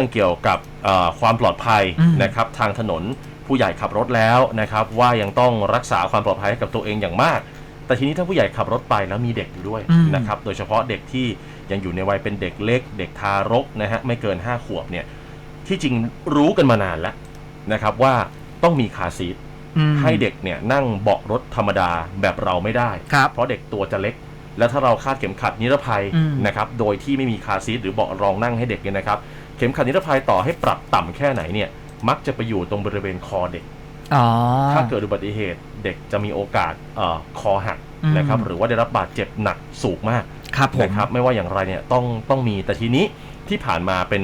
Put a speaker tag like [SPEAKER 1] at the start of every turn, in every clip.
[SPEAKER 1] รื่องเกี่ยวกับเอ่อความปลอดภัย
[SPEAKER 2] อืม
[SPEAKER 1] นะครับทางถนนผู้ใหญ่ขับรถแล้วนะครับ ว่ายังต้องรักษาความปลอดภัยให้กับตัวเองอย่างมาก แต่ทีนี้ถ้าผู้ใหญ่ขับรถไปแล้วมีเด็กอยู่ด้วย
[SPEAKER 2] อืม
[SPEAKER 1] นะครับโดยเฉพาะเด็กที่ยังอยู่ในวัยเป็นเด็กเล็ก เด็กทารกนะฮะไม่เกิน 5 ขวบเนี่ยที่จริงรู้กันมานานแล้วนะครับว่าต้องมีคาร์ซีท
[SPEAKER 2] อืม
[SPEAKER 1] ให้เด็กเนี่ยนั่งเบาะรถธรรมดาแบบเราไม่ได้
[SPEAKER 2] ครับ
[SPEAKER 1] เพราะเด็กตัวจะเล็ก แล้วถ้าเราคาดเข็มขัดนิรภัย
[SPEAKER 2] อืม
[SPEAKER 1] นะครับโดยที่ไม่มีคาร์ซีทหรือเบาะรองนั่งให้เด็กเนี่ยนะครับเข็มขัดนิรภัยต่อให้ปรับต่ำแค่ไหนเนี่ย มักจะไปอยู่ตรงบริเวณคอเด็ก
[SPEAKER 2] อ๋อ
[SPEAKER 1] ถ้าเกิดอุบัติเหตุเด็กจะมีโอกาสเอ่อคอหัก
[SPEAKER 2] อืม
[SPEAKER 1] นะครับ หรือว่าได้รับบาดเจ็บหนักสูงมาก
[SPEAKER 2] ครับผม
[SPEAKER 1] นะครับ ไม่ว่าอย่างไรเนี่ยต้องต้องมีแต่ทีนี้ที่ผ่านมาเป็น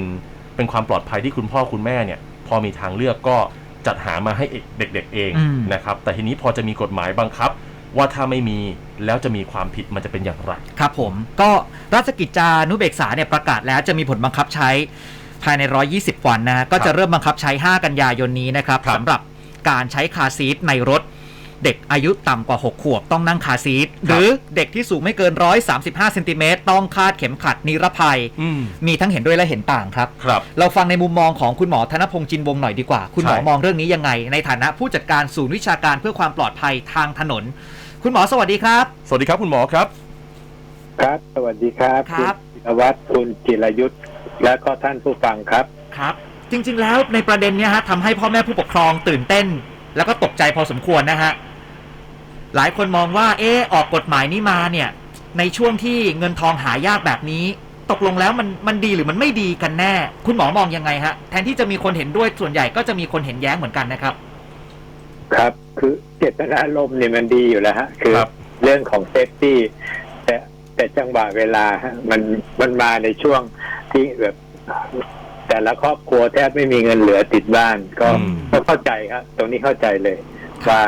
[SPEAKER 1] เป็นความปลอดภัยที่คุณพ่อคุณแม่เนี่ย พอมีทางเลือกก็จัดหามาให้เด็ก ๆ เอง
[SPEAKER 2] อืม
[SPEAKER 1] นะครับ แต่ทีนี้พอจะมีกฎหมายบังคับ ว่าถ้าไม่มีแล้วจะมีความผิดมันจะเป็นอย่างไร
[SPEAKER 2] ครับผม ก็ราชกิจจานุเบกษาเนี่ยประกาศแล้วจะมีผลบังคับใช้ ภายใน 120 วันนะก็จะเริ่มบังคับใช้ 5 กันยายนนี้นะครับ
[SPEAKER 1] ครับ
[SPEAKER 2] สำหรับการใช้คาร์ซีทในรถ เด็กอายุต่ำกว่า 6 ขวบต้องนั่งคาร์ซีทหรือเด็กที่สูงไม่เกิน 135เซนติเมตรต้องคาดเข็มขัดนิรภัย
[SPEAKER 1] อืม
[SPEAKER 2] มีทั้งเห็นด้วยและเห็นต่างครับ
[SPEAKER 1] ครับ
[SPEAKER 2] เราฟังในมุมมองของคุณหมอธนพงษ์จินวงศ์หน่อยดีกว่า คุณหมอ
[SPEAKER 1] ใช่
[SPEAKER 2] มองเรื่องนี้ยังไง ในฐานะผู้จัดการศูนย์วิชาการเพื่อความปลอดภัยทางถนน คุณหมอสวัสดีครับ
[SPEAKER 1] สวัสดีครับคุณหมอครับ
[SPEAKER 3] ครับ สวัสดีครับ
[SPEAKER 2] ครับ
[SPEAKER 3] ณจิรวัตรคุณจิรยุทธ์ และก็ท่านผู้ฟังครับ
[SPEAKER 2] ครับ จริง ๆ แล้วในประเด็นเนี้ยฮะทำให้พ่อแม่ผู้ปกครองตื่นเต้น แล้วก็ตกใจพอสมควรนะฮะหลายคนมองว่าเออออกกฎหมายนี้มาเนี่ย ในช่วงที่เงินทองหายากแบบนี้ ตกลงแล้วมันมันดีหรือมันไม่ดีกันแน่ คุณหมอมองยังไงฮะแทนที่จะมีคนเห็นด้วยส่วนใหญ่ก็จะมีคนเห็นแย้งเหมือนกันนะครับ
[SPEAKER 3] ครับ คือเจตนารมณ์เนี่ยมันดีอยู่แล้วฮะคือ
[SPEAKER 1] ครับ
[SPEAKER 3] เรื่องของเซฟตี้แต่แต่จังหวะเวลาฮะมันมันมาในช่วง ที่แบบ แต่ละครอบครัวแทบไม่มีเงินเหลือติดบ้าน ก็
[SPEAKER 1] อืม
[SPEAKER 3] ก็เข้าใจครับตรงนี้เข้าใจเลยว่า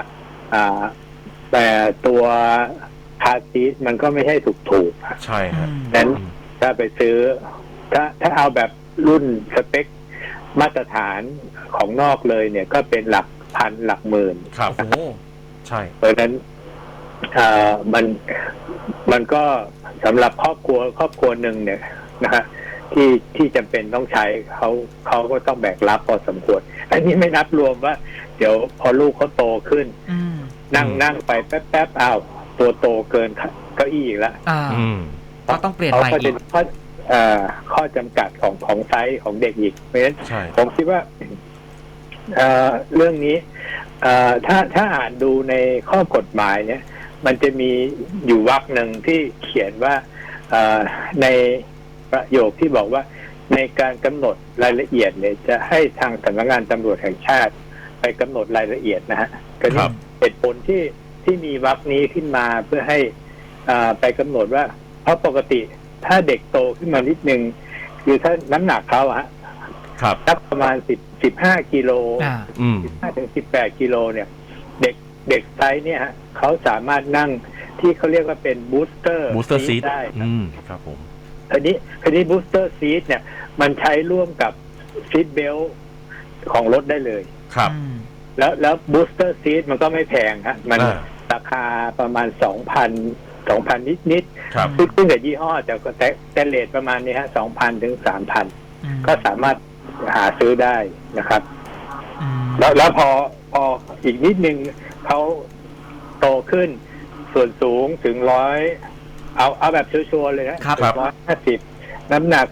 [SPEAKER 3] อ่า แต่ตัวคาร์ซีทมันก็ไม่ใช่ถูกถูกๆฮะ
[SPEAKER 1] ใช่ฮะ
[SPEAKER 3] นั้น
[SPEAKER 1] อืม
[SPEAKER 3] ถ้าไปซื้อ ถ้าถ้าเอาแบบรุ่นสเปคมาตรฐานของนอกเลยเนี่ย ก็เป็นหลักพันหลักหมื่น
[SPEAKER 1] ครับ
[SPEAKER 2] โอ้โห
[SPEAKER 1] ใช่
[SPEAKER 3] เพราะฉะนั้นเอ่อมันมันก็สำหรับครอบครัวครอบครัวหนึ่งเนี่ยนะฮะ ที่ที่จำเป็นต้องใช้เขาเขาก็ต้องแบกรับพอสมควร อันนี้ไม่นับรวมว่า เดี๋ยวพอลูกเขาโตขึ้น
[SPEAKER 2] อืม
[SPEAKER 3] นั่งนั่งไปแป๊บแป๊บอ้าวตัวโตเกินเก้าอี้อีกแล้ว
[SPEAKER 2] อ่า
[SPEAKER 1] อืม
[SPEAKER 2] ก็ต้องเปลี่ยน
[SPEAKER 3] เขา
[SPEAKER 2] ใหม่
[SPEAKER 3] ก็
[SPEAKER 2] อี
[SPEAKER 3] จะ
[SPEAKER 2] ก
[SPEAKER 3] ข้อเอ่อข้อจำกัดของของไซส์ของเด็กอีกเพราะฉะนั้น
[SPEAKER 1] ใช่
[SPEAKER 3] ผมคิดว่าเอ่อเรื่องนี้เอ่อถ้าถ้าอ่านดูในข้อกฎหมายเนี่ย มันจะมีอยู่วรรคหนึ่งที่เขียนว่าเอ่อใน ประโยคที่บอกว่าในการกำหนดรายละเอียดเนี่ยจะให้ทางสำนักงานตำรวจแห่งชาติ ไปกำหนดรายละเอียดนะฮะก็
[SPEAKER 1] ค
[SPEAKER 3] นี่
[SPEAKER 1] รับ
[SPEAKER 3] เหตุผลที่ที่มีวรรคนี้ขึ้นมาเพื่อให้อ่าไปกำหนดว่า เพราะปกติถ้าเด็กโตขึ้นมานิดนึง คือถ้าน้ำหนักเขาอะฮะ
[SPEAKER 1] ครับ
[SPEAKER 3] สักประมาณสิบสิบห้ากิโล
[SPEAKER 2] อ่า
[SPEAKER 1] อืม
[SPEAKER 3] สิบห้าถึงสิบแปดกิโลเนี่ย เด็กเด็กไซส์เนี่ยฮะเขาสามารถนั่งที่เขาเรียกว่าเป็นบูสเตอร์
[SPEAKER 1] บูสเตอร์ซีท
[SPEAKER 3] ได้
[SPEAKER 1] อืมครับผม
[SPEAKER 3] คันนี้คันนี้บูสเตอร์ซีทเนี่ย มันใช้ร่วมกับซีทเบลของรถได้เลย
[SPEAKER 1] ครับ
[SPEAKER 2] อืม
[SPEAKER 3] แล้วแล้วบูสเตอร์ซีทมันก็ไม่แพงฮะมัน
[SPEAKER 1] อ่า
[SPEAKER 3] ราคาประมาณสองพันสองพันนิดนิด
[SPEAKER 1] ครับ
[SPEAKER 3] ๆขึ้นขึ้นกับยี่ห้อ แต่ก็แต่แต่เลทประมาณนี้ฮะสองพันถึงสามพัน
[SPEAKER 2] อืม
[SPEAKER 3] ก็สามารถหาซื้อได้นะครับ
[SPEAKER 2] อืม
[SPEAKER 3] แล้วแล้วพอพออีกนิดนึงเขาโตขึ้นส่วนสูงถึงร้อย เอาเอาแบบชัวร์ๆเลยนะครับ ร้อยห้าสิบน้ำหนัก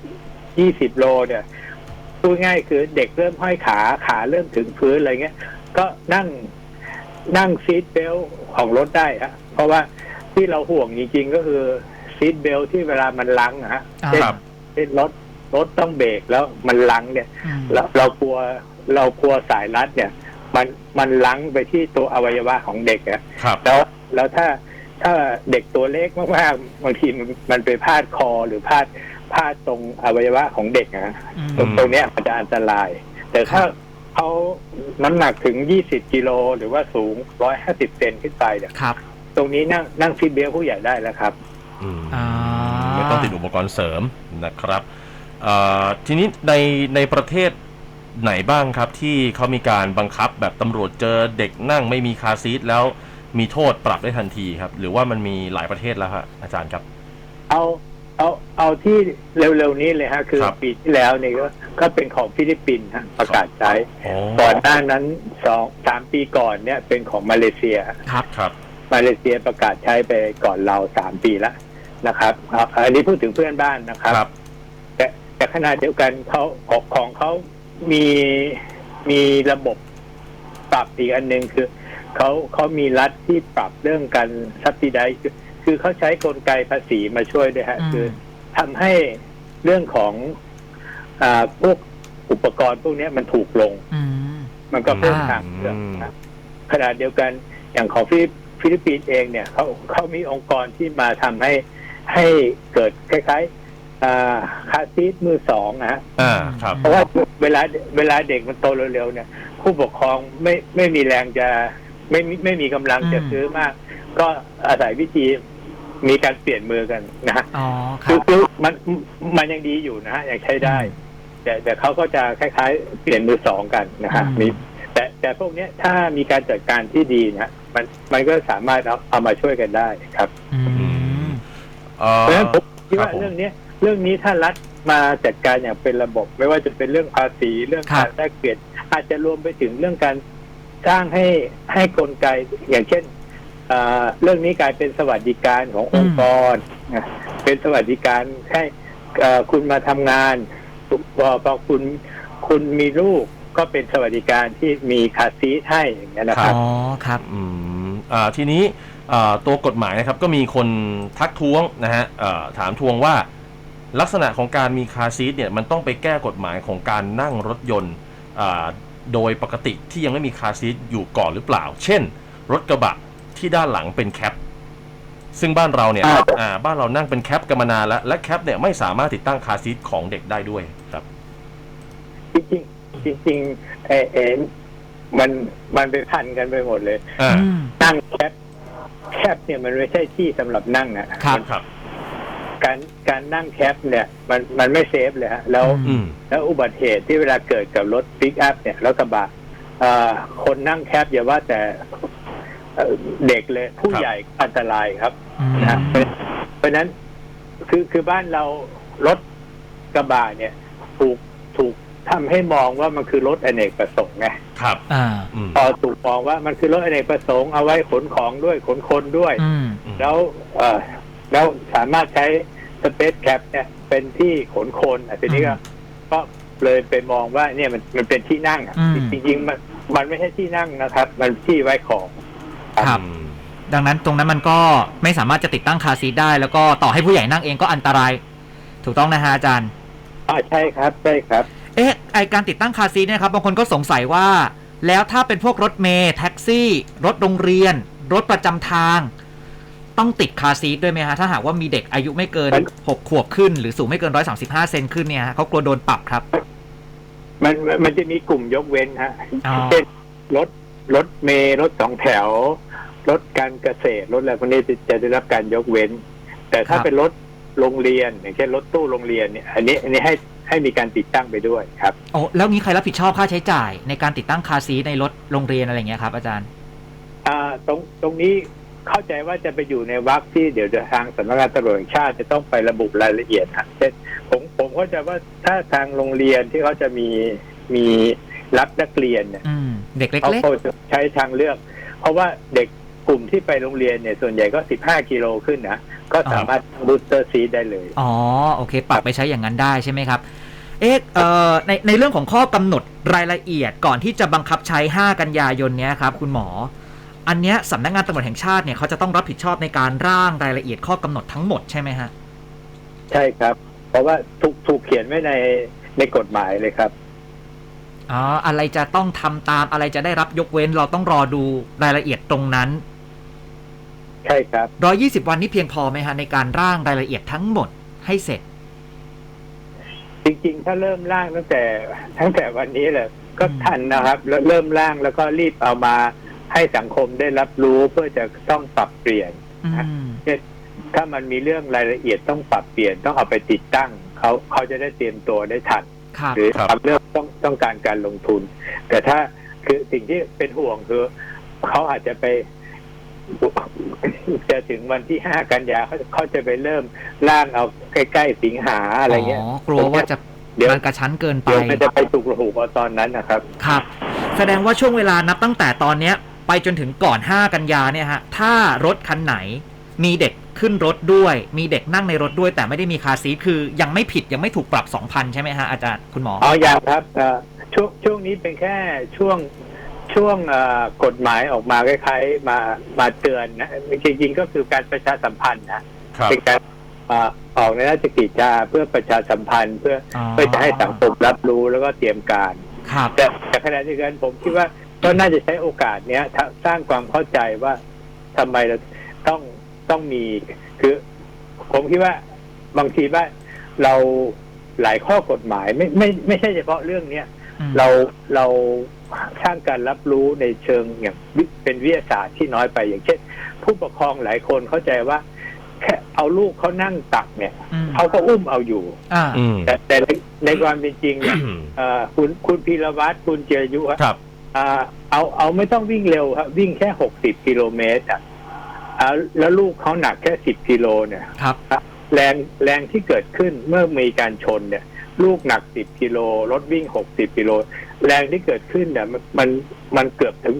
[SPEAKER 3] ยี่สิบโลเนี่ยพูดง่ายคือเด็กเริ่มห้อยขาขาเริ่มถึงพื้นอะไรเงี้ย ก็นั่งนั่งซีทเบลของรถได้ฮะเพราะว่าที่เราห่วงจริงๆก็คือซีทเบลที่เวลามันลังอะฮะ
[SPEAKER 2] อ่า
[SPEAKER 3] เช่น
[SPEAKER 1] ครับ
[SPEAKER 3] เช่นรถรถต้องเบรกแล้วมันลังเนี่ย
[SPEAKER 2] อืม
[SPEAKER 3] เราเรากลัวเรากลัวสายรัดเนี่ย มันมันลังไปที่ตัวอวัยวะของเด็กอะ
[SPEAKER 1] ครับ
[SPEAKER 3] แล้วแล้วถ้า ถ้าเด็กตัวเล็กมากๆบางทีมันมันไปพาดคอหรือพาดพาดตรงอวัยวะของเด็กอะ
[SPEAKER 2] อืม
[SPEAKER 3] ตรงตรงเนี้ยมันจะอันตราย แต่ถ้าเขาน้ำหนักถึง 20 กิโลหรือว่าสูง 150 เซนขึ้นไปเนี่ย
[SPEAKER 2] ครับ
[SPEAKER 3] ตรงนี้นั่งนั่งซีทเบลต์ผู้ใหญ่ได้แล้วครับ
[SPEAKER 1] อืม
[SPEAKER 2] อ่า
[SPEAKER 1] ไม่ต้องติดอุปกรณ์เสริมนะครับเอ่อทีนี้ในในประเทศไหนบ้างครับที่เขามีการบังคับแบบตำรวจเจอเด็กนั่งไม่มีคาร์ซีทแล้ว มีโทษปรับได้ทันทีครับ หรือว่ามันมีหลายประเทศแล้วฮะอาจารย์ครับ
[SPEAKER 3] เอาเอาเอาที่เร็วๆนี้เลยฮะ คือ
[SPEAKER 1] ครับ
[SPEAKER 3] ปีที่แล้วนี่ก็ก็เป็นของฟิลิปปินส์ฮะประกาศใช้
[SPEAKER 1] อ๋อ
[SPEAKER 3] ก่อนหน้านั้นสองสามปีก่อนเนี่ยเป็นของมาเลเซีย
[SPEAKER 2] ครับ
[SPEAKER 1] ครับ
[SPEAKER 3] มาเลเซียประกาศใช้ไปก่อนเราสามปีแล้วนะครับอ่าอันนี้พูดถึงเพื่อนบ้านนะครับ
[SPEAKER 1] ครับ
[SPEAKER 3] แต่แต่ขณะเดียวกันเขาของของเขามีมีระบบปรับอีกอันหนึ่งคือ เขาเขามีรัฐที่ปรับเรื่องการซับซิไดคือคือเขาใช้กลไกภาษีมาช่วยด้วยฮะ
[SPEAKER 2] อืม
[SPEAKER 3] คือทำให้เรื่องของอ่าพวกอุปกรณ์พวกเนี้ยมันถูกลง
[SPEAKER 2] อืม
[SPEAKER 3] มันก็เพิ่ม
[SPEAKER 2] อ่า
[SPEAKER 3] ทางเลือกนะขณะเดียวกันอย่างของฟิลิปฟิลิปปินส์เองเนี่ยเขาเขามีองค์กรที่มาทำให้ให้เกิดคล้ายๆอ่าคาร์ซีทมือสองนะฮะ
[SPEAKER 1] อ่าครับ
[SPEAKER 3] เพราะว่าเวลาเวลาเด็กมันโตเร็วๆเนี่ย ผู้ปกครองไม่ไม่มีแรงจะ ไม่มีไม่มีกำลังจะ
[SPEAKER 2] อืม
[SPEAKER 3] ซื้อมาก ก็อาศัยวิธีมีการเปลี่ยนมือกันนะฮะ
[SPEAKER 2] อ๋อค
[SPEAKER 3] คื
[SPEAKER 2] รั
[SPEAKER 3] อบ คือมันมันยังดีอยู่นะฮะยังใช้ได้ แต่แต่เขาก็จะคล้ายๆ เปลี่ยนมือสองกันนะฮะ
[SPEAKER 2] อืม
[SPEAKER 3] มีแต่แต่พวกเนี้ยถ้ามีการจัดการที่ดีนะมันมันก็สามารถเอาเอามาช่วยกันได้ครับ
[SPEAKER 2] อืม
[SPEAKER 1] เอ่อ
[SPEAKER 3] เพราะฉะนั้นผมคิดว่า
[SPEAKER 1] ครับผม
[SPEAKER 3] เรื่องเนี้ยเรื่องนี้ถ้ารัฐมาจัดการอย่างเป็นระบบ ไม่ว่าจะเป็นเรื่องภาษีเรื่อง
[SPEAKER 2] ครั
[SPEAKER 3] กา
[SPEAKER 2] บ
[SPEAKER 3] รแลกเปลี่ยนอาจจะรวมไปถึงเรื่องการ สร้างให้ให้กลไกอย่างเช่นเรื่องนี้กลายเป็นสวัสดิการขององค์กร เป็นสวัสดิการให้คุณมาทำงานพอพอคุณคุณมีลูกก็เป็นสวัสดิการที่มีคาซีให้อย่างเงี้ยนะครับ
[SPEAKER 2] อ๋อครับ
[SPEAKER 1] อืมอ่าทีนี้ตัวกฎหมายนะครับก็มีคนทักท้วงนะฮะถามทวงว่าลักษณะของการมีคาซีทเนี่ยมันต้องไปแก้กฎหมายของการนั่งรถยนต์ โดยปกติที่ยังไม่มีคาร์ซีทอยู่ก่อนหรือเปล่า เช่น รถกระบะที่ด้านหลังเป็นแคป ซึ่งบ้านเราเนี่ย
[SPEAKER 3] อ่า
[SPEAKER 1] อ่าบ้านเรานั่งเป็นแคปกันมานานแล้ว และแคปเนี่ยไม่สามารถติดตั้งคาร์ซีทของเด็กได้ด้วยครับ
[SPEAKER 3] จริงๆจริงๆเออเออมันมันไปพันกันไปหมดเลย
[SPEAKER 1] อ่า
[SPEAKER 2] อืม
[SPEAKER 3] นั่งแคบแคบเนี่ยมันไม่ใช่ที่สำหรับนั่งนะครับ
[SPEAKER 1] ครับ
[SPEAKER 3] การ การนั่งแคบเนี่ยมันมันไม่เซฟเลยฮะแล้ว
[SPEAKER 2] อื
[SPEAKER 1] อืม
[SPEAKER 3] แล้วอุบัติเหตุที่เวลาเกิดกับรถปิกอัพเนี่ยรถกระบะเอ่อคนนั่งแคบอย่าว่าแต่เอ่อเด็กเลยผู้
[SPEAKER 1] ครับ
[SPEAKER 3] ใหญ่ก็อันตรายครับ
[SPEAKER 2] อืม
[SPEAKER 3] นะฮะเพราะเพราะฉะนั้นคือคือบ้านเรารถกระบะเนี่ย ถูกถูกทำให้มองว่ามันคือรถอเนกประสงค์ไง
[SPEAKER 1] ครับ
[SPEAKER 2] อ่า
[SPEAKER 1] อืม
[SPEAKER 3] พอถูกมองว่ามันคือรถอเนกประสงค์เอาไว้ขนของด้วยขนคนด้วย
[SPEAKER 2] อืม
[SPEAKER 3] แล้วเอ่อแล้วสามารถใช้ สเปซแคปเนี่ยเป็นที่ขนคนอะทีนี้ก็
[SPEAKER 2] อืม
[SPEAKER 3] ก็เลยไปมองว่าเนี่ยมันมันเป็นที่นั่งอะ
[SPEAKER 2] อืม
[SPEAKER 3] จริงๆมันมันไม่ใช่ที่นั่งนะครับ มันที่ไว้ของ
[SPEAKER 2] ครับ
[SPEAKER 1] อืม
[SPEAKER 2] ดังนั้นตรงนั้นมันก็ไม่สามารถจะติดตั้งคาร์ซีทได้ แล้วก็ต่อให้ผู้ใหญ่นั่งเองก็อันตราย ถูกต้องนะฮะอาจารย์
[SPEAKER 3] อ่าใช่ครับใช่ครับ
[SPEAKER 2] เอ๊ะไอการติดตั้งคาร์ซีทเนะครับบางคนก็สงสัยว่า แล้วถ้าเป็นพวกรถเมล์แท็กซี่ รถโรงเรียน รถประจำทาง ต้องติดคาร์ซีทด้วยไหมฮะ ถ้าหากว่ามีเด็กอายุไม่เกิน
[SPEAKER 3] มัน
[SPEAKER 2] หกขวบขึ้น หรือสูงไม่เกินร้อยสามสิบห้าเซนขึ้นเนี่ยฮะเขากลัวโดนปรับครับ
[SPEAKER 3] มันมันมันจะมีกลุ่มยกเว้นฮะ
[SPEAKER 2] อ๋อ
[SPEAKER 3] เช่นรถรถเมล์รถสองแถว รถการเกษตรรถอะไรพวกนี้จะจะได้รับการยกเว้น แต่ถ้า
[SPEAKER 2] ครับ
[SPEAKER 3] เป็นรถโรงเรียนอย่างเช่นรถตู้โรงเรียนเนี่ยอันนี้อันนี้ให้ให้มีการติดตั้งไปด้วยครับ
[SPEAKER 2] โอ้แล้วงี้ใครรับผิดชอบค่าใช้จ่ายในการติดตั้งคาร์ซีทในรถโรงเรียนอะไรอย่างเงี้ยครับ อาจารย์
[SPEAKER 3] อ่าตรงตรงนี้ เข้าใจว่าจะไปอยู่ในวรรคที่เดี๋ยวจะทางสำนักงานตำรวจแห่งชาติจะต้องไประบุรายละเอียดฮะเช่นผมผมเข้าใจว่าถ้าทางโรงเรียนที่เขาจะมีมีรับนักเรียนเนี่ย
[SPEAKER 2] อืมเด็กเล็ก
[SPEAKER 3] เขาก็จะใช้ทางเลือก เพราะว่าเด็กกลุ่มที่ไปโรงเรียนเนี่ย ส่วนใหญ่ก็15กิโลขึ้นนะก็สามารถบูสเตอร์ซีได้เลย
[SPEAKER 2] ๆอ๋อโอเค ปรับไปใช้อย่างนั้นได้ใช่ไหมครับ เอ๊ะเอ่อในในเรื่องของข้อกำหนดรายละเอียดก่อนที่จะบังคับใช้ 5 กันยายนเนี้ยครับ คุณหมอ อันเนี้ยสำนักงานตำรวจแห่งชาติเนี่ยเขาจะต้องรับผิดชอบในการร่างรายละเอียดข้อกำหนดทั้งหมดใช่ไหมฮะ
[SPEAKER 3] ใช่ครับ เพราะว่าถูกถูกเขียนไว้ในในกฎหมายเลยครับ
[SPEAKER 2] อ๋ออะไรจะต้องทำตามอะไรจะได้รับยกเว้นเราต้องรอดูรายละเอียดตรงนั้น
[SPEAKER 3] ใช่ครับ
[SPEAKER 2] 120 วันนี้เพียงพอไหมฮะในการร่างรายละเอียดทั้งหมดให้เสร็จ
[SPEAKER 3] จริงๆ ถ้าเริ่มร่างตั้งแต่ตั้งแต่วันนี้แหละก็
[SPEAKER 2] อืม
[SPEAKER 3] ทันนะครับแล้วเริ่มร่างแล้วก็รีบเอามา ให้สังคมได้รับรู้เพื่อจะต้องปรับเปลี่ยน
[SPEAKER 2] อืม
[SPEAKER 3] ถ้ามันมีเรื่องรายละเอียดต้องปรับเปลี่ยนต้องเอาไปติดตั้งเขาเขาจะได้เตรียมตัวได้ทัน
[SPEAKER 2] ครับ
[SPEAKER 3] หรือ
[SPEAKER 1] ครับ
[SPEAKER 3] ทำเรื่องต้องต้องการการลงทุน แต่ถ้าคือสิ่งที่เป็นห่วงคือเขาอาจจะไปจะถึงวันที่ห้ากันยาเขาเขาจะไปเริ่มร่างเอาใกล้ๆสิงหาอะไรเงี้ย
[SPEAKER 2] อ๋อกลัวว่าจะ
[SPEAKER 3] เดี๋ยว
[SPEAKER 2] มันกระชั้นเกินไป
[SPEAKER 3] เดี๋ยวมันจะไปถูกระหูเอาตอนนั้นนะครับ
[SPEAKER 2] ครับ แสดงว่าช่วงเวลานับตั้งแต่ตอนเนี้ย ไปจนถึงก่อน 5 กันยาเนี่ยฮะถ้ารถคันไหนมีเด็กขึ้นรถด้วย มีเด็กนั่งในรถด้วย แต่ไม่ได้มีคาร์ซีทคือยังไม่ผิดยังไม่ถูกปรับ 2,000 ใช่ไหมฮะอาจารย์คุณหมอ
[SPEAKER 3] อ๋อยังครับเอ่อช่วงช่วงนี้เป็นแค่ช่วงช่วงเอ่อกฎหมายออกมาคล้ายๆมามาเตือนนะจริงๆก็คือการประชาสัมพันธ์นะครับเป็นการอ่าออกในราชกิจจาเพื่อประชาสัมพันธ์เพื่อ
[SPEAKER 2] อ๋อ
[SPEAKER 3] เพื่อจะให้สังคมรับรู้แล้วก็เตรียมการ
[SPEAKER 2] ครับ
[SPEAKER 3] แต่แต่ขณะเดียวกันผมคิดว่า ก็น่าจะใช้โอกาสเนี้ยถ้าสร้างความเข้าใจว่าทำไมเราต้องต้องมี คือ ผมคิดว่าบางทีว่าเราหลายข้อกฎหมายไม่ไม่ไม่ใช่เฉพาะเรื่องเนี้ย
[SPEAKER 2] อืม
[SPEAKER 3] เราเราสร้างการรับรู้ในเชิงอย่างวิเป็นวิทยาศาสตร์ที่น้อยไปอย่างเช่น ผู้ปกครองหลายคนเข้าใจว่า แค่เอาลูกเขานั่งตักเนี่ย
[SPEAKER 2] อืม
[SPEAKER 3] เขาก็อุ้มเอาอยู่
[SPEAKER 2] อ่า
[SPEAKER 1] อืม
[SPEAKER 3] แต่แต่ในในความเป็นจริงเนี่ยเอ่อคุณคุณพีรวัตรคุณเจรยุฮะ
[SPEAKER 1] ครับ
[SPEAKER 3] อ่า เอาเอาไม่ต้องวิ่งเร็วครับวิ่งแค่หกสิบกิโลเมตรอะอ่าแล้วลูกเขาหนักแค่สิบกิโลเนี่ย
[SPEAKER 2] ครับ
[SPEAKER 3] แรงแรงที่เกิดขึ้นเมื่อมีการชนเนี่ย ลูกหนักสิบกิโลรถวิ่งหกสิบกิโลแรงที่เกิดขึ้นเนี่ยมันมันมันเกือบถึง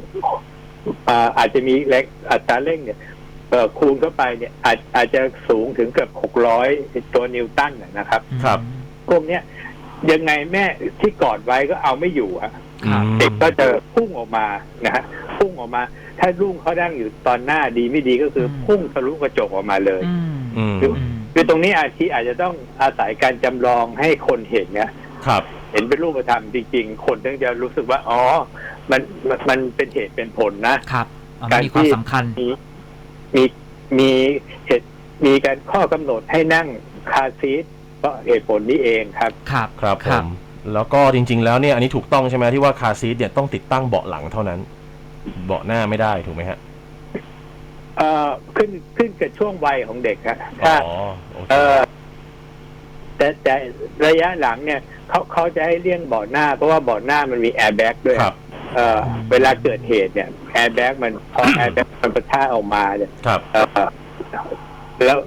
[SPEAKER 3] อ่าอาจจะมีแรงอัตราเร่งเนี่ยเอ่อคูณเข้าไปเนี่ย อาจอาจจะสูงถึงเกือบหกร้อยตัวนิวตันน่ะนะครับ
[SPEAKER 1] ครับ
[SPEAKER 3] พวกเนี้ยยังไงแม่ที่กอดไว้ก็เอาไม่อยู่อะ
[SPEAKER 2] ครับ
[SPEAKER 3] เด็กก็จะพุ่งออกมานะฮะพุ่งออกมา ถ้าลูกเขาดั้งอยู่ตอนหน้าดีไม่ดีก็คืออ
[SPEAKER 2] ม
[SPEAKER 3] พุ่งทะลุกระจกออกมาเลย
[SPEAKER 2] อืม
[SPEAKER 1] อืม
[SPEAKER 2] อืม
[SPEAKER 3] คือตรงนี้อาชีอาจจะต้องอาศัยการจำลองให้คนเห็นเนี่ย
[SPEAKER 1] ครับ
[SPEAKER 3] เห็นเป็นรูปธรรมจริง ๆ คนถึงจะรู้สึกว่า อ๋อ มันมันมันเป็นเหตุเป็นผลนะ
[SPEAKER 2] ครับเอามันมีความสำคัญ
[SPEAKER 3] มีมีมีเหตุมีการข้อกำหนดให้นั่งคาร์ซีทเพราะเหตุผลนี้เองครับ
[SPEAKER 2] ครับ
[SPEAKER 1] ครับผ
[SPEAKER 2] ครับ
[SPEAKER 1] ม แล้วก็จริง ๆ แล้วเนี่ยอันนี้ถูกต้องใช่ไหมที่ว่าคาร์ซีทเนี่ยต้องติดตั้งเบาะหลังเท่านั้น เบาะหน้าไม่ได้ถูกไหมฮะ
[SPEAKER 3] เอ่อขึ้นขึ้นกับช่วงวัยของเด็กฮะ
[SPEAKER 1] อ๋
[SPEAKER 3] ถ้า
[SPEAKER 1] อโอเค
[SPEAKER 3] เออแต่แต่ระยะหลังเนี่ยเขาเขาจะให้เลี่ยงเบาะหน้าเพราะว่าเบาะหน้ามันมีแอร์แบ็กด้วย
[SPEAKER 1] ครับ
[SPEAKER 3] เออเวลาเกิดเหตุเนี่ยแอร์แบ็กมันพอแอร์แบ็กมันประท่าออกมาเนี่ย
[SPEAKER 1] ครับ
[SPEAKER 3] เออแล้ว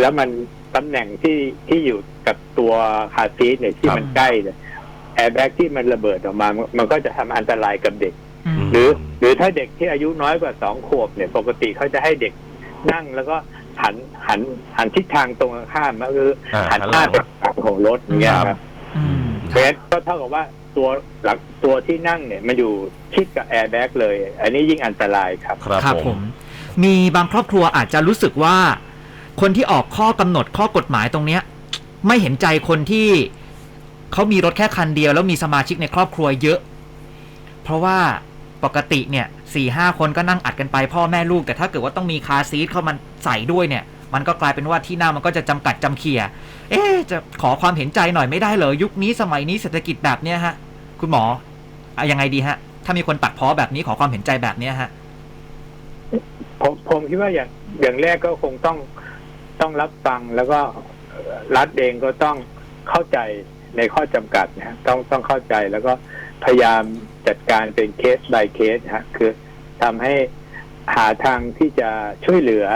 [SPEAKER 3] แล้วมันตำแหน่งที่ที่อยู่กับตัวคาร์ซีทเนี่ยที่
[SPEAKER 1] ครับ
[SPEAKER 3] มันใกล้เนี่ยแอ ร์แบ็กที่มันระเบิดออกมา มันมันก็จะทำอันตรายกับเด็ก
[SPEAKER 2] อืม
[SPEAKER 3] หรือ หรือถ้าเด็กที่อายุน้อยกว่าสองขวบเนี่ย ปกติเขาจะให้เด็กนั่งแล้วก็หันหันหันทิศทางตรงกันข้ามก็คือ
[SPEAKER 1] อ่า
[SPEAKER 3] หัน
[SPEAKER 1] หัน
[SPEAKER 3] ห
[SPEAKER 1] หลั
[SPEAKER 3] น้างไปทางของรถอย่างเงี้ย
[SPEAKER 1] ค
[SPEAKER 3] ค
[SPEAKER 1] รั
[SPEAKER 3] รับบ
[SPEAKER 2] อืม
[SPEAKER 3] เพราะฉะนั้นก็เท่ากับว่าตัวหลังตัวที่นั่งเนี่ยมันอยู่ชิดกับแอร์แบ็กเลย อันนี้ยิ่งอันตรายครับ
[SPEAKER 1] ครับ
[SPEAKER 2] ครับ
[SPEAKER 1] ผ
[SPEAKER 2] ผมมมีบางครอบครัวอาจจะรู้สึกว่า คนที่ออกข้อกำหนดข้อกฎหมายตรงเนี้ย ไม่เห็นใจคนที่ เขามีรถแค่คันเดียว แล้วมีสมาชิกในครอบครัวเยอะ เพราะว่าปกติเนี่ยสี่ห้าคนก็นั่งอัดกันไปพ่อแม่ลูก แต่ถ้าเกิดว่าต้องมีคาร์ซีทเข้ามาใส่ด้วยเนี่ย มันก็กลายเป็นว่าที่หน้ามันก็จะจำกัดจำเขียเอ๊จะขอความเห็นใจหน่อยไม่ได้เหรอยุคนี้สมัยนี้เศรษฐกิจแบบเนี้ยฮะ คุณหมออะยังไงดีฮะ ถ้ามีคนตัดเพ้อแบบนี้ขอความเห็นใจแบบเนี้ยฮะ
[SPEAKER 3] ผมผมคิดว่าอย่างอย่างแรกก็คงต้องต้องรับฟังแล้วก็รัฐเองก็ต้องเข้าใจ ในข้อจำกัดนะฮะต้องต้องเข้าใจแล้วก็พยายามจัดการเป็นเคส by เคสฮะคือทำให้หาทางที่จะช่วยเหลือ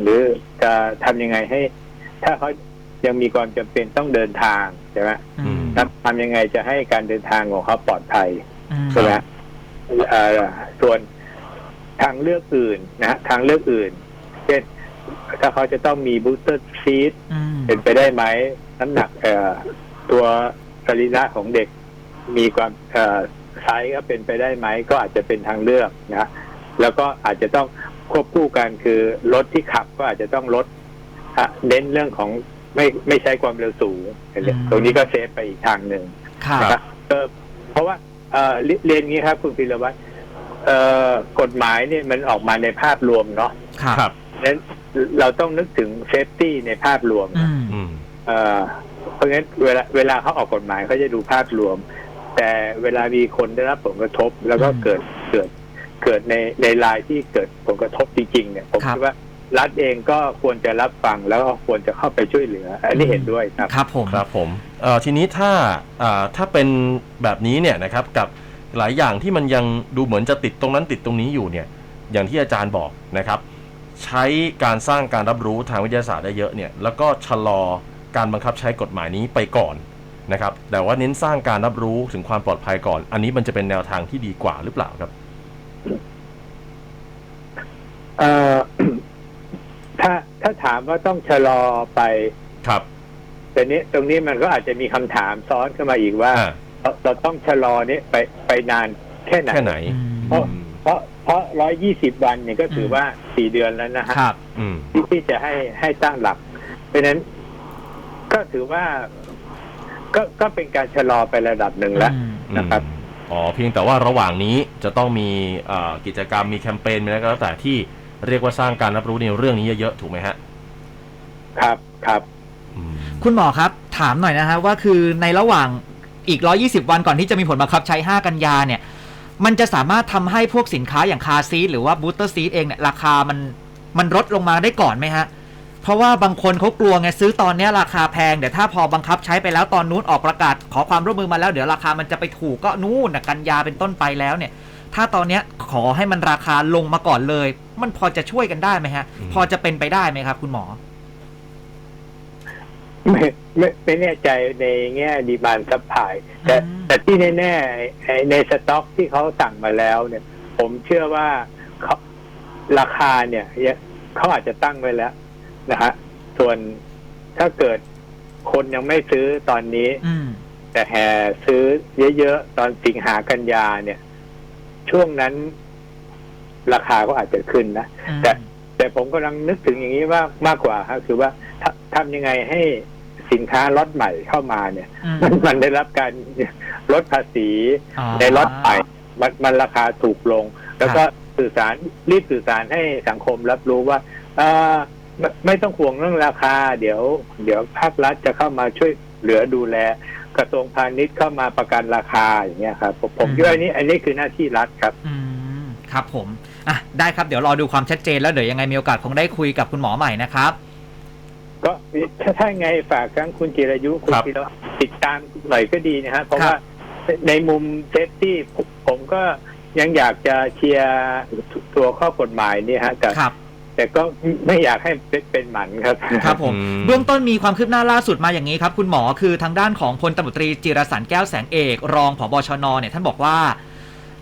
[SPEAKER 3] หรือจะทำยังไงให้ ถ้าเขายังมีความจำเป็นต้องเดินทางใช่ไหม
[SPEAKER 2] อืม
[SPEAKER 3] ครับทำยังไงจะให้การเดินทางของเขาปลอดภัย
[SPEAKER 2] อืม
[SPEAKER 3] ใช่ไหมเอ่อส่วนทางเลือกอื่นนะฮะทางเลือกอื่น เช่น ถ้าเขาจะต้องมีบูสเตอร์ซีท
[SPEAKER 2] อืม
[SPEAKER 3] เป็นไปได้ไหมน้ำหนักเอ่อ ตัวสรีระของเด็กมีความเอ่อไซส์ก็เป็นไปได้ไหมก็อาจจะเป็นทางเลือกนะฮะแล้วก็อาจจะต้องควบคู่กันคือรถที่ขับก็อาจจะต้องลดฮะเน้นเรื่องของไม่ไม่ใช้ความเร็วสูง ตรงนี้ก็เซฟไปอีกทางหนึ่ง
[SPEAKER 2] ครับ
[SPEAKER 3] นะครับเอ่อเพราะว่าเอ่อเรเรียนงี้ครับคุณพิรวัตรเอ่อกฎหมายเนี่ยมันออกมาในภาพรวมเนาะ
[SPEAKER 2] ครับ
[SPEAKER 1] ครับ
[SPEAKER 3] นั้นเราต้องนึกถึงเซฟตี้ในภาพรวม
[SPEAKER 2] อืม
[SPEAKER 1] อืม
[SPEAKER 3] เอ่อเพราะงั้นเวลาเวลาเขาออกกฎหมายเขาจะดูภาพรวม แต่เวลามีคนได้รับผลกระทบ แล้วก็
[SPEAKER 2] อืม
[SPEAKER 3] เกิดเกิดเกิดในในรายที่เกิดผลกระทบจริงๆเนี่ยผม
[SPEAKER 2] ครับ
[SPEAKER 3] คิดว่ารัฐเองก็ควรจะรับฟังแล้วก็ควรจะเข้าไปช่วยเหลือ อันนี้เห็นด้วยครับ
[SPEAKER 2] ครับผม
[SPEAKER 1] ครับผมเอ่อทีนี้ถ้าอ่าถ้าเป็นแบบนี้เนี่ยนะครับกับหลายอย่างที่มันยังดูเหมือนจะติดตรงนั้นติดตรงนี้อยู่เนี่ยอย่างที่อาจารย์บอกนะครับ ใช้การสร้างการรับรู้ทางวิทยาศาสตร์ได้เยอะเนี่ยแล้วก็ชะลอ การบังคับใช้กฎหมายนี้ไปก่อนนะครับ แต่ว่าเน้นสร้างการรับรู้ถึงความปลอดภัยก่อน อันนี้มันจะเป็นแนวทางที่ดีกว่าหรือเปล่าครับ
[SPEAKER 3] เอ่อถ้าถ้าถามว่าต้องชะลอไป
[SPEAKER 1] ครับ
[SPEAKER 3] แต่นี้ตรงนี้มันก็อาจจะมีคำถามซ้อนขึ้นมาอีกว่า
[SPEAKER 1] อ่า
[SPEAKER 3] เราเราต้องชะลอนี้ไปไปนานแค่ไหน
[SPEAKER 1] แค่ไหน
[SPEAKER 3] เพราะเพราะเพราะร้อยยี่สิบวันเนี่ยก็ถือว่าสี่เดือนแล้วนะฮะ
[SPEAKER 2] ครับ
[SPEAKER 1] อืม
[SPEAKER 3] ที่ที่จะให้ให้ตั้งหลัก เพราะฉะนั้น ก็ถือว่าก็ก็เป็นการชะลอไประดับหนึ่งแล้ว
[SPEAKER 2] อืม
[SPEAKER 3] นะครับ
[SPEAKER 1] อืมอ๋อเพียงแต่ว่าระหว่างนี้จะต้องมีเอ่อกิจกรรมมีแคมเปญอะไรก็แล้วแต่ที่เรียกว่าสร้างการรับรู้ในเรื่องนี้เยอะๆถูกไหมฮะ
[SPEAKER 3] ครับครับ
[SPEAKER 1] อืม
[SPEAKER 2] คุณหมอครับ ถามหน่อยนะฮะว่าคือในระหว่างอีก 120 วันก่อนที่จะมีผลบังคับใช้ 5 กันยาเนี่ย มันจะสามารถทำให้พวกสินค้าอย่างคาซีหรือว่าบูสเตอร์ซีเองเนี่ยราคามันมันลดลงมาได้ก่อนไหมฮะ เพราะว่าบางคนเขากลัวไงซื้อตอนเนี้ยราคาแพงเดี๋ยวถ้าพอบังคับใช้ไปแล้วตอนนู้นออกประกาศ ขอความร่วมมือมาแล้วเดี๋ยวราคามันจะไปถูกก็นู่นนะกันยาเป็นต้นไปแล้วเนี่ย ถ้าตอนเนี้ยขอให้มันราคาลงมาก่อนเลย มันพอจะช่วยกันได้ไหมฮะ
[SPEAKER 1] อืม
[SPEAKER 2] พอจะเป็นไปได้ไหมครับ คุณหมอ
[SPEAKER 3] ไม่ไม่ไม่แน่ใจในแง่ดีมานซัพพลายแต่
[SPEAKER 2] อืม
[SPEAKER 3] แต่ที่แน่ๆไอ้ในสต็อกที่เขาสั่งมาแล้วเนี่ย ผมเชื่อว่าเขาราคาเนี่ยเขาอาจจะตั้งไว้แล้ว นะฮะส่วนถ้าเกิดคนยังไม่ซื้อตอนนี้
[SPEAKER 2] อืม
[SPEAKER 3] แต่แห่ซื้อเยอะๆ ตอนสิงหากันยาเนี่ย ช่วงนั้น ราคาก็อาจจะขึ้นนะแต่ แต่ผมกำลังนึกถึงอย่างนี้ว่ามากกว่าครับคือว่าทำทำยังไงให้สินค้าล็อตใหม่เข้ามาเนี่ย
[SPEAKER 2] อืม
[SPEAKER 3] มันมันได้รับการลดภาษี
[SPEAKER 2] อ๋อ
[SPEAKER 3] ในล็อตใหม่มันมันราคาถูกลง แล้วก็สื่อสารรีบสื่อสารให้สังคมรับรู้ว่าเอ่อ ไม่ไม่ต้องห่วงเรื่องราคา เดี๋ยว เดี๋ยวภาครัฐจะเข้ามาช่วยเหลือดูแล กระทรวงพาณิชย์เข้ามาประกันราคาอย่างเงี้ยครับผมผมคิดว่าอันนี้อันนี้คือหน้าที่รัฐครับ
[SPEAKER 2] อืมครับผมอะได้ครับเดี๋ยวรอดูความชัดเจนแล้วเดี๋ยวยังไงมีโอกาสคงได้คุยกับคุณหมอใหม่นะครับ
[SPEAKER 3] ก็ถ้าถ้าไงฝากทั้งคุณจิรายุคุณ
[SPEAKER 1] ครับ
[SPEAKER 3] ธีระติดตามหน่อยก็ดีนะฮะเพราะ
[SPEAKER 2] ครับ
[SPEAKER 3] ว่าในมุมเซฟตี้ผมผมก็ยังอยากจะเชียร์ตัวข้อกฎหมายนี่ฮะแต่
[SPEAKER 2] ครับ
[SPEAKER 3] แต่ก็ไม่อยากให้เป็นเป็นหมันครับ
[SPEAKER 2] ครับผม
[SPEAKER 1] อืม
[SPEAKER 2] เบื้องต้นมีความคืบหน้าล่าสุดมาอย่างนี้ครับ คุณหมอคือทางด้านของพลตำรวจตรีจิรสันแก้วแสงเอก รองผบชนเนี่ยท่านบอกว่า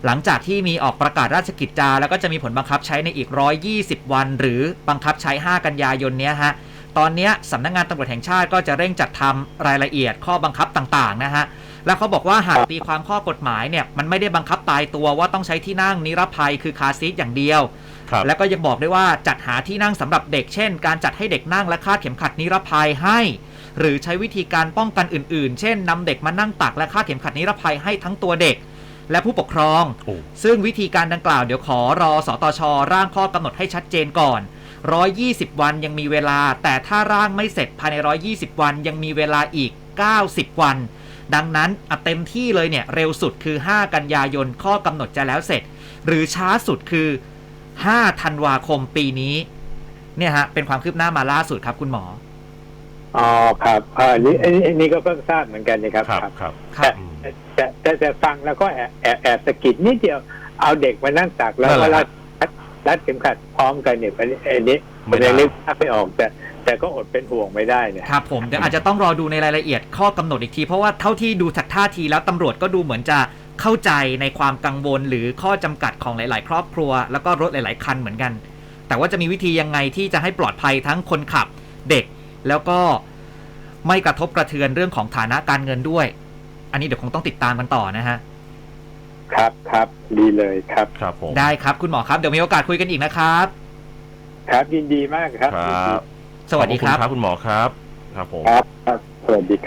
[SPEAKER 2] หลังจากที่มีออกประกาศราชกิจจา แล้วก็จะมีผลบังคับใช้ในอีก 120 วัน หรือบังคับใช้ 5 กันยายนเนี้ยฮะตอนเนี้ยสำนักงานตำรวจแห่งชาติก็จะเร่งจัดทำรายละเอียดข้อบังคับต่างๆนะฮะแล้วเขาบอกว่าหากตีความข้อกฎหมายเนี่ยมันไม่ได้บังคับตายตัวว่าต้องใช้ที่นั่งนิรภัยคือคาร์ซีทอย่างเดียว
[SPEAKER 1] ครับ
[SPEAKER 2] แล้วก็ยังบอกด้วยว่าจัดหาที่นั่งสำหรับเด็กเช่น การจัดให้เด็กนั่งและคาดเข็มขัดนิรภัยให้ หรือใช้วิธีการป้องกันอื่น ๆ เช่นนำเด็กมานั่งตักและคาดเข็มขัดนิรภัยให้ทั้งตัวเด็ก และผู้ปกครอง
[SPEAKER 1] โอ้
[SPEAKER 2] ซึ่งวิธีการดังกล่าวเดี๋ยวขอรอสตชร่างข้อกำหนดให้ชัดเจนก่อน 120 วันยังมีเวลา แต่ถ้าร่างไม่เสร็จภายใน 120 วันยังมีเวลาอีก 90 วัน ดังนั้นอะเต็มที่เลยเนี่ยเร็วสุดคือ 5 กันยายนข้อกำหนดจะแล้วเสร็จ หรือช้าสุดคือ 5ธันวาคมปีนี้ เนี่ยฮะ เป็นความคืบหน้ามาล่าสุดครับคุณหมอ
[SPEAKER 3] อ๋อครับอ่าอันนี้อันนี้อันนี้ก็เพิ่งทราบเหมือนกันนะครับ
[SPEAKER 1] ครับครับ
[SPEAKER 2] ครับ
[SPEAKER 1] อืม
[SPEAKER 3] แต่แต่แต่ฟังแล้วก็แอบแอบแอบสะกิดนิดเดียวเอาเด็กมานั่งตักแล้ว
[SPEAKER 1] นั่นแห
[SPEAKER 3] ก็
[SPEAKER 1] ละ
[SPEAKER 3] รัดรัดรัดเข็มขัดพร้อมกันเนี่ยอันนี้อันนี้
[SPEAKER 1] ไม่
[SPEAKER 3] ผม
[SPEAKER 1] ได้
[SPEAKER 3] ยังนึกภาพไม่ออกแต่แต่ก็อดเป็นห่วงไม่ได้เนี่ย
[SPEAKER 2] ครับผมเดี๋ยวอาจจะต้องรอดูในรายละเอียดข้อกำหนดอีกที เพราะว่าเท่าที่ดูจากท่าทีแล้วตำรวจก็ดูเหมือนจะ เข้าใจในความกังวลหรือข้อจำกัดของหลาย ๆ ครอบครัว แล้วก็รถหลาย ๆ คันเหมือนกัน แต่ว่าจะมีวิธียังไงที่จะให้ปลอดภัยทั้งคนขับเด็ก แล้วก็ไม่กระทบกระเทือนเรื่องของฐานะการเงินด้วย อันนี้เดี๋ยวคงต้องติดตามกันต่อนะฮะ
[SPEAKER 3] ครับครับดีเลยครับ
[SPEAKER 1] ครับผม
[SPEAKER 2] ได้ครับคุณหมอครับเดี๋ยวมีโอกาสคุยกันอีกนะครับ
[SPEAKER 3] ครับยินดีมากครับ
[SPEAKER 1] ครับ
[SPEAKER 2] สวัสดีครับ
[SPEAKER 1] ขอณครับคุณหมอครับ ครับผม
[SPEAKER 3] ครับครับสวัสดีครับ